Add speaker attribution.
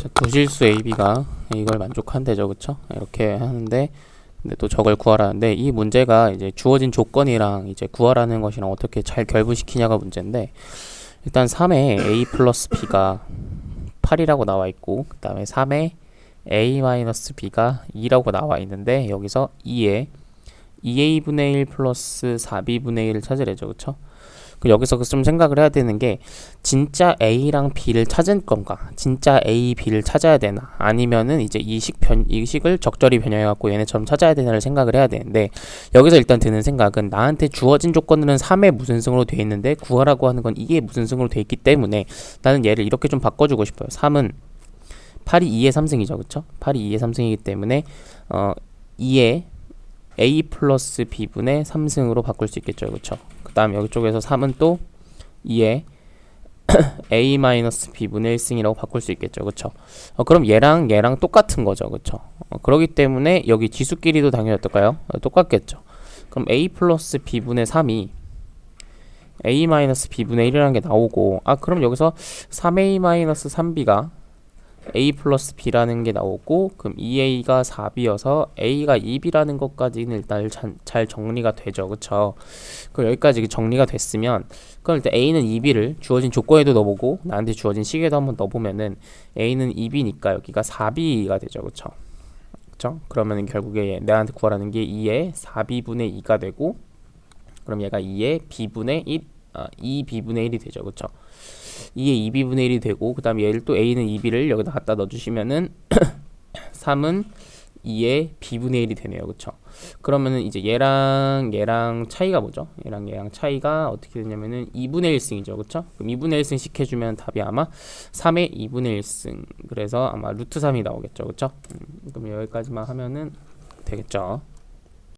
Speaker 1: 자, 도실수 AB가 이걸 만족한대죠, 그쵸? 이렇게 하는데, 근데 또 저걸 구하라는데, 이 문제가 이제 주어진 조건이랑 이제 구하라는 것이랑 어떻게 잘 결부시키냐가 문제인데, 일단 3에 A 플러스 B가 8이라고 나와 있고, 그 다음에 3에 A 마이너스 B가 2라고 나와 있는데, 여기서 2에 2A분의 1 플러스 4B분의 1을 찾으래죠, 그쵸? 그 여기서 좀 생각을 해야 되는 게 진짜 A랑 B를 찾은 건가? 진짜 A, B를 찾아야 되나? 아니면은 이제 이식 변, 이식을 적절히 변형해 갖고 얘네처럼 찾아야 되나를 생각을 해야 되는데 여기서 일단 드는 생각은 나한테 주어진 조건들은 3의 무슨 승으로 돼 있는데 구하라고 하는 건 2의 무슨 승으로 돼 있기 때문에 나는 얘를 이렇게 좀 바꿔주고 싶어요. 3은 8이 2의 3승이죠, 그쵸? 8이 2의 3승이기 때문에 어 2의 A 플러스 B분의 3승으로 바꿀 수 있겠죠, 그쵸? 그 다음 여기 쪽에서 3은 또 2의 a 마이너스 b분의 1승이라고 바꿀 수 있겠죠. 그쵸? 어, 그럼 얘랑 얘랑 똑같은 거죠. 그쵸? 어, 그러기 때문에 여기 지수끼리도 당연히 어떨까요? 어, 똑같겠죠. 그럼 a 플러스 b분의 3이 a 마이너스 b분의 1이라는 게 나오고 아 그럼 여기서 3a 마이너스 3b가 a 플러스 b라는 게 나오고 그럼 2a가 4b여서 a가 2b라는 것까지는 일단 잘, 잘 정리가 되죠. 그쵸? 그럼 여기까지 정리가 됐으면 그럼 일단 a는 2b를 주어진 조건에도 넣어보고 나한테 주어진 시계도 한번 넣어보면은 a는 2b니까 여기가 4b가 되죠. 그쵸? 그쵸? 그러면은 결국에 얘, 내한테 구하라는 게 2의 4b분의 2가 되고 그럼 얘가 2의 b분의 1 아, 2b분의 1이 되죠. 그쵸 2의 2b분의 1이 되고 그 다음에 얘를 또 a는 2b를 여기다 갖다 넣어주시면은 3은 2의 b분의 1이 되네요. 그쵸? 그러면은 이제 얘랑 얘랑 차이가 뭐죠? 얘랑 얘랑 차이가 어떻게 되냐면은 2분의 1승이죠. 그쵸? 그럼 2분의 1승 씩 해주면 답이 아마 3의 2분의 1승. 그래서 아마 루트 3이 나오겠죠. 그쵸? 음, 그럼 여기까지만 하면은 되겠죠